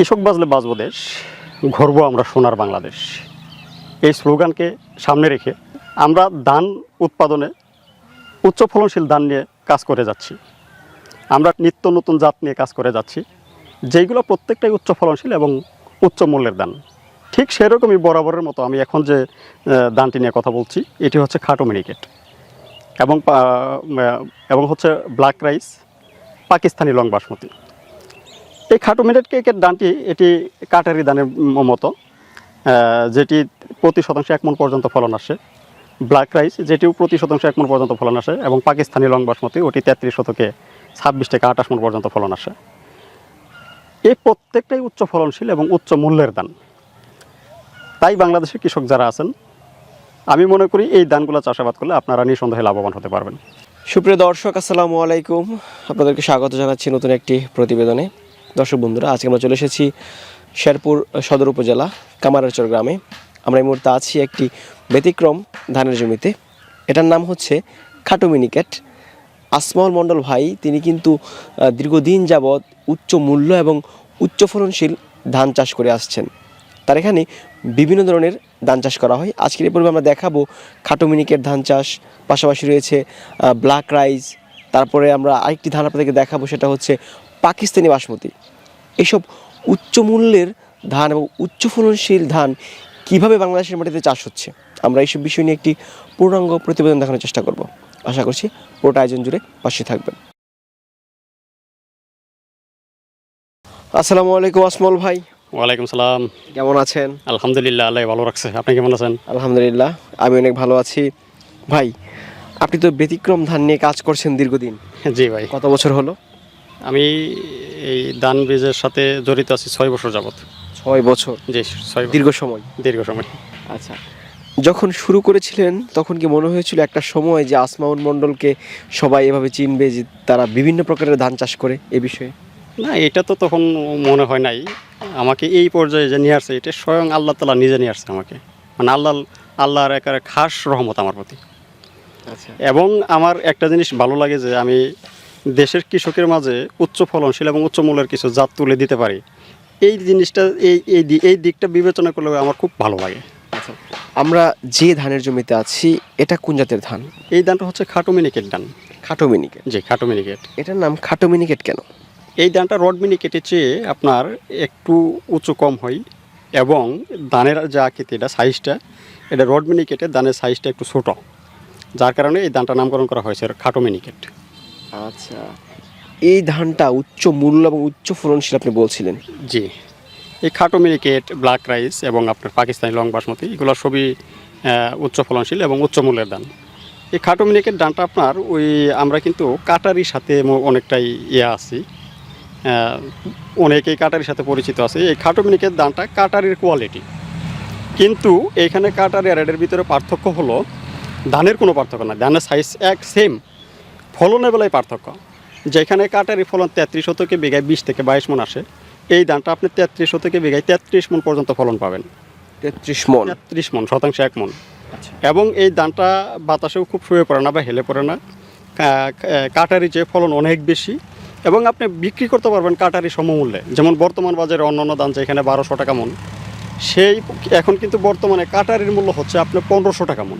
কৃষক বাজলে বাঁচব দেশ গর্ব আমরা সোনার বাংলাদেশ। এই স্লোগানকে সামনে রেখে আমরা ধান উৎপাদনে উচ্চ ফলনশীল ধান নিয়ে কাজ করে যাচ্ছি। আমরা নিত্য নতুন জাত নিয়ে কাজ করে যাচ্ছি, যেইগুলো প্রত্যেকটাই উচ্চ ফলনশীল এবং উচ্চ মূল্যের ধান। ঠিক সেরকমই বরাবরের মতো আমি এখন যে ধানটি নিয়ে কথা বলছি, এটি হচ্ছে খাটো মিনিকেট এবং এবং হচ্ছে black rice, Pakistani long basmati. এই খাটো মিনিট কেকের দানটি এটি কাটারি দানের মতো। যেটি প্রতি শতাংশ এক মন পর্যন্ত ফলন আসে। ব্ল্যাক রাইস, যেটিও প্রতি শতাংশ এক মন পর্যন্ত ফলন আসে এবং পাকিস্তানি লং বাসমতি, ওটি তেত্রিশ শতকে ছাব্বিশ থেকে আঠাশ মন পর্যন্ত ফলন আসে। এই প্রত্যেকটাই উচ্চ ফলনশীল এবং উচ্চ মূল্যের দান। তাই বাংলাদেশের কৃষক যারা আছেন, আমি মনে করি এই ধানগুলো চাষাবাদ করলে আপনারা নিঃসন্দেহে লাভবান হতে পারবেন। সুপ্রিয় দর্শক, আসসালামু আলাইকুম। আপনাদেরকে স্বাগত জানাচ্ছি নতুন একটি প্রতিবেদনে। দর্শক বন্ধুরা, আজকে আমরা চলে এসেছি শেরপুর সদর উপজেলা, কামারারচর গ্রামে। আমরা এই মুহূর্তে আছি একটি ব্যতিক্রম ধানের জমিতে। এটার নাম হচ্ছে খাটো মিনিকেট। আসমাউল মণ্ডল ভাই, তিনি কিন্তু দীর্ঘদিন যাবৎ উচ্চ মূল্য এবং উচ্চ ফলনশীল ধান চাষ করে আসছেন। তার এখানে বিভিন্ন ধরনের ধান চাষ করা হয়। আজকের এই পর্বে আমরা দেখাবো খাটো মিনিকেট ধান চাষ, পাশাপাশি রয়েছে ব্ল্যাক রাইস, তারপরে আমরা আরেকটি ধান আপনাদেরকে দেখাবো, সেটা হচ্ছে পাকিস্তানি বাসমতি। এসব উচ্চ মূল্যের ধান এবং উচ্চ ফলনশীল ধান কীভাবে বাংলাদেশের মাটিতে চাষ হচ্ছে? আমরা এইসব বিষয় নিয়ে একটি পূর্ণাঙ্গ প্রতিবেদন দেখানোর চেষ্টা করব। আশা করছি পুরোটা আয়োজন জুড়ে পাশে থাকবেন। আসসালামু আলাইকুম আসমল ভাই। ওয়ালাইকুম সালাম। কেমন আছেন? আলহামদুলিল্লাহ আল্লাহ ভালো রাখছে। আপনি কেমন আছেন? আলহামদুলিল্লাহ আমি অনেক ভালো আছি। ভাই আপনি তো ব্যতিক্রম ধান নিয়ে কাজ করছেন দীর্ঘদিন। জি ভাই। কত বছর হলো? আমি এই দান বীজের সাথে জড়িত আছি ছয় বছর যাবত ছয় বছর? জি ছয় দীর্ঘ সময়? দীর্ঘ সময়। আচ্ছা। যখন শুরু করেছিলেন তখন কি মনে হয়েছিল একটা সময় যে আসমাউন মণ্ডলকে সবাই এভাবে চিনবে যে তারা বিভিন্ন প্রকারের ধান চাষ করে এ বিষয়ে? না এটা তো তখন মনে হয় নাই। আমাকে এই পর্যায়ে যে নিয়ে আসছে এটা স্বয়ং আল্লাহ তালা নিজে নিয়ে আসছে আমাকে। মানে আল্লাহ আল্লাহর একেবারে খাস রহমত আমার প্রতি। আচ্ছা। এবং আমার একটা জিনিস ভালো লাগে যে আমি দেশের কৃষকের মাঝে উচ্চ ফলনশীল এবং উচ্চ মূল্যের কিছু জাত তুলে দিতে পারি। এই জিনিসটা এই এই এই দিকটা বিবেচনা করলে আমার খুব ভালো লাগে। আচ্ছা আমরা যে ধানের জমিতে আছি এটা কোন জাতের ধান? এই ধানটা হচ্ছে খাটো মিনিকেট ধান। খাটো মিনিকেট? জি খাটো মিনিকেট। এটার নাম খাটো মিনিকেট কেন? এই ধানটা রড মিনিকেটের চেয়ে আপনার একটু উঁচু কম হয় এবং ধানের যে আকৃতি এটা সাইজটা এটা রড মিনিকেটে ধানের সাইজটা একটু ছোট। যার কারণে এই ধানটা নামকরণ করা হয়েছে খাটো মিনিকেট। আচ্ছা। এই ধানটা উচ্চ মূল্য এবং উচ্চ ফলনশীল আপনি বলছিলেন। জি। এই খাটো মিনিকেট ব্ল্যাক রাইস এবং আপনার পাকিস্তানি লং বাসমতি, এগুলো সবই উচ্চ ফলনশীল এবং উচ্চ মূল্যের ধান। এই খাটো মিনিকেট ধানটা আপনার ওই আমরা কিন্তু কাটারির সাথে অনেকটাই ইয়ে আছি। অনেকেই কাটারির সাথে পরিচিত আছে। এই খাটো মিনিকেট ধানটা কাটারির কোয়ালিটি। কিন্তু এইখানে কাটারি আর এর ভিতরে পার্থক্য হলো, ধানের কোনো পার্থক্য না। ধানের সাইজ এক সেম ফলনের বেলায় পার্থক্য। যেখানে কাটারি ফলন তেত্রিশ শতকে বিঘায় বিশ থেকে বাইশ মন আসে এই ধানটা আপনি তেত্রিশ শতকে বিঘায় তেত্রিশ মন পর্যন্ত ফলন পাবেন। তেত্রিশ মন? তেত্রিশ মন শতাংশ এক মন। আচ্ছা। এবং এই ধানটা বাতাসেও খুব শুয়ে পড়ে না বা হেলে পড়ে না। কাটারি যে ফলন অনেক বেশি এবং আপনি বিক্রি করতে পারবেন কাটারি সমমূল্যে। যেমন বর্তমান বাজারে অন্য অন্য ধান যেখানে বারোশো টাকা মন সেই এখন কিন্তু বর্তমানে কাটারির মূল্য হচ্ছে আপনার পনেরোশো টাকা মন।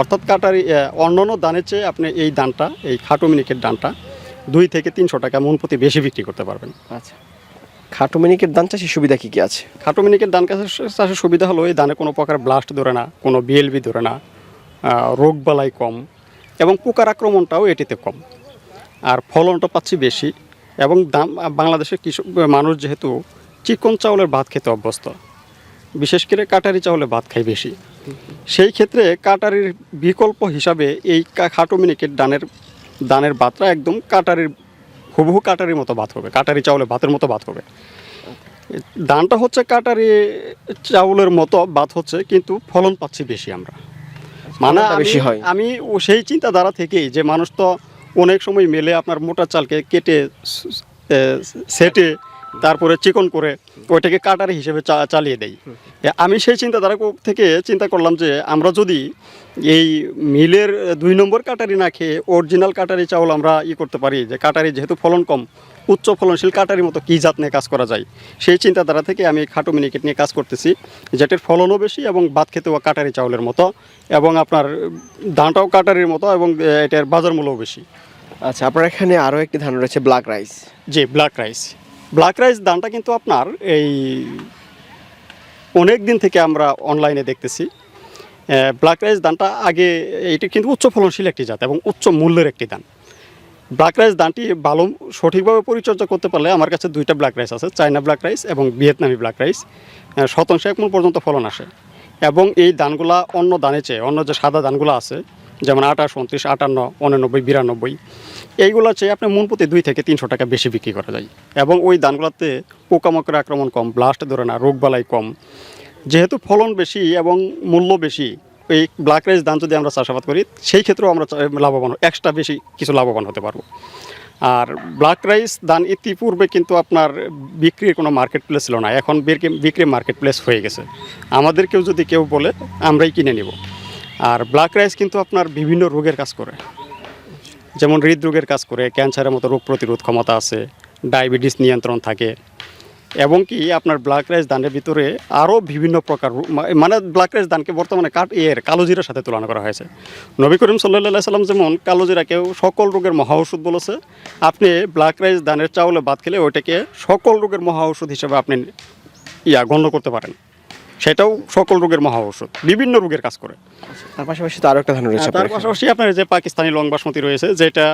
অর্থাৎ কাটারি অন্য অন্য দানের চেয়ে আপনি এই ধানটা এই খাটো মিনিকের ধানটা দুই থেকে তিনশো টাকা মন প্রতি বেশি বিক্রি করতে পারবেন। আচ্ছা। খাটো মিনিকের ধান চাষের সুবিধা কী কী আছে? খাটো মিনিকের ধান চাষের সুবিধা হলো এই ধানে কোনো প্রকার ব্লাস্ট ধরে না কোনো বিএলবি ধরে না রোগ বালাই কম এবং পোকার আক্রমণটাও এটিতে কম। আর ফলনটা পাচ্ছি বেশি এবং দাম বাংলাদেশের কৃষক মানুষ যেহেতু চিকন চাউলের ভাত খেতে অভ্যস্ত বিশেষ করে কাটারি চাউলের ভাত খাই বেশি। সেই ক্ষেত্রে কাটারির বিকল্প হিসাবে এই খাটো মিনিকের দানের দানের ভাতটা একদম কাটারির হুবহু কাটারির মতো ভাত হবে কাটারি চাউলে ভাতের মতো ভাত হবে ধানটা হচ্ছে কাটারি চাউলের মতো ভাত হচ্ছে কিন্তু ফলন পাচ্ছি বেশি আমরা মানে বেশি হয়। আমি ও সেই চিন্তাধারা থেকেই যে মানুষ তো অনেক সময় মেলে আপনার মোটা চালকে কেটে সেটে তারপরে চিকন করে ওইটাকে কাটারি হিসেবে চা- চালিয়ে দেয় এ, আমি সেই চিন্তাধারা থেকে চিন্তা করলাম যে আমরা যদি এই মিলের দুই নম্বর কাটারি না খেয়ে অরিজিনাল কাটারি চাউল আমরা ই করতে পারি যে কাটারি যেহেতু ফলন কম উচ্চ ফলনশীল কাটারির মতো কী জাত নিয়ে কাজ করা যায়? সেই চিন্তাধারা থেকে আমি খাটো মিনিকেট নিয়ে কাজ করতেছি যেটির ফলনও বেশি এবং ভাত খেতেও কাটারি চাউলের মতো এবং আপনার ধানটাও কাটারির মতো এবং এটার বাজার মূল্যও বেশি। আচ্ছা আপনার এখানে আরও একটি ধান রয়েছে ব্ল্যাক রাইস। জি ব্ল্যাক রাইস। ব্ল্যাক রাইস ধানটা কিন্তু আপনার এই অনেক দিন থেকে আমরা অনলাইনে দেখতেছি। ব্ল্যাক রাইস ধানটা আগে এটা কিন্তু উচ্চ ফলনশীল একটি জাত এবং উচ্চ মূল্যের একটি ধান ব্ল্যাক রাইস ধানটি ভালো সঠিকভাবে পরিচর্যা করতে পারলে আমার কাছে দুইটা ব্ল্যাক রাইস আছে চায়না ব্ল্যাক রাইস এবং ভিয়েতনামি ব্ল্যাক রাইস শতাংশ এক মূল পর্যন্ত ফলন আসে। এবং এই ধানগুলা অন্য ধানের চেয়ে, অন্য যে সাদা ধানগুলো আছে, যেমন আঠাশ, উনত্রিশ, আটান্ন, উননব্বই, বিরানব্বই এইগুলো চেয়ে আপনি মন প্রতি দুই থেকে তিনশো টাকা বেশি বিক্রি করা যায়। এবং ওই ধানগুলোতে পোকামাকড়ের আক্রমণ কম ব্লাস্ট ধরে না রোগবালাই কম। যেহেতু ফলন বেশি এবং মূল্য বেশি, এই ব্ল্যাক রাইস ধান যদি আমরা চাষাবাদ করি, সেই ক্ষেত্রেও আমরা লাভবান এক্সট্রা বেশি কিছু লাভবান হতে পারব। আর ব্ল্যাক রাইস ধান ইতিপূর্বে কিন্তু আপনার বিক্রির কোনো মার্কেট প্লেস ছিল না, এখন বিক্রি মার্কেট প্লেস হয়ে গেছে। আমাদেরকেও যদি কেউ বলে, আমরাই কিনে নিব। আর ব্ল্যাক রাইস কিন্তু আপনার বিভিন্ন রোগের কাজ করে। যেমন হৃদরোগের কাজ করে, ক্যান্সারের মতো রোগ প্রতিরোধ ক্ষমতা আছে, ডায়াবেটিস নিয়ন্ত্রণ থাকে, এবং কি আপনার ব্ল্যাক রাইস দানের ভিতরে আরও বিভিন্ন প্রকার মানে ব্ল্যাক রাইস দানকে বর্তমানে কাঠ এর কালো জিরার সাথে তুলনা করা হয়েছে। নবী করিম সাল্লাহ সাল্লাম যেমন কালো জিরাকেও সকল রোগের মহা ওষুধ বলেছে, আপনি ব্ল্যাক রাইস দানের চাউলে ভাত খেলে ওইটাকে সকল রোগের মহা ওষুধ হিসেবে আপনি ইয়া গণ্য করতে পারেন। সেটাও সকল রোগের মহা ঔষধ বিভিন্ন রোগের কাজ করে। তার পাশাপাশি তো আরও একটা ধান রয়েছে তার আপনার পাশাপাশি আপনার যে পাকিস্তানি লং বাসমতি রয়েছে যেটা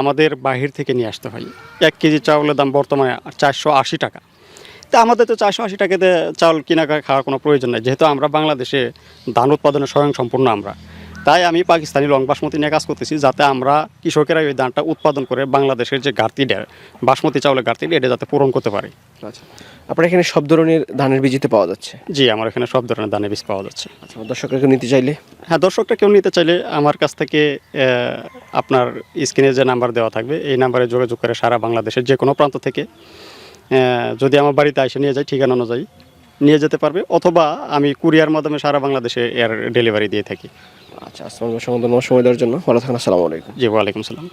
আমাদের বাহির থেকে নিয়ে আসতে হয়। এক কেজি চাউলের দাম বর্তমানে চারশো আশি টাকা। তা আমাদের তো চারশো আশি টাকাতে চাউল কিনা খাওয়ার কোনো প্রয়োজন নেই যেহেতু আমরা বাংলাদেশে ধান উৎপাদনে স্বয়ং সম্পূর্ণ আমরা। তাই আমি পাকিস্তানি লং বাসমতি নিয়ে কাজ করতেছি যাতে আমরা কৃষকেরা ওই ধানটা উৎপাদন করে বাংলাদেশের যে ঘাটতিটা বাসমতি চাউলের ঘাটতিটা এটা যাতে পূরণ করতে পারি। আচ্ছা। আপনার এখানে সব ধরনের ধানের বীজিতে পাওয়া যাচ্ছে? জি আমার এখানে সব ধরনের ধানের বীজ পাওয়া যাচ্ছে। আচ্ছা দর্শকরা কেউ নিতে চাইলে? হ্যাঁ দর্শকরা কেউ নিতে চাইলে আমার কাছ থেকে আপনার স্ক্রিনে যে নাম্বার দেওয়া থাকবে এই নাম্বারে যোগাযোগ করে সারা বাংলাদেশের যে কোনো প্রান্ত থেকে যদি আমার বাড়িতে এসে নিয়ে যায় ঠিকানা অনুযায়ী নিয়ে যেতে পারবে অথবা আমি কুরিয়ার মাধ্যমে সারা বাংলাদেশে এর ডেলিভারি দিয়ে থাকি। আচ্ছা আসসালাম সময় দেওয়ার জন্য ভালো থাকেন আসসালামু আলাইকুম। জি ওয়ালাইকুম সালাম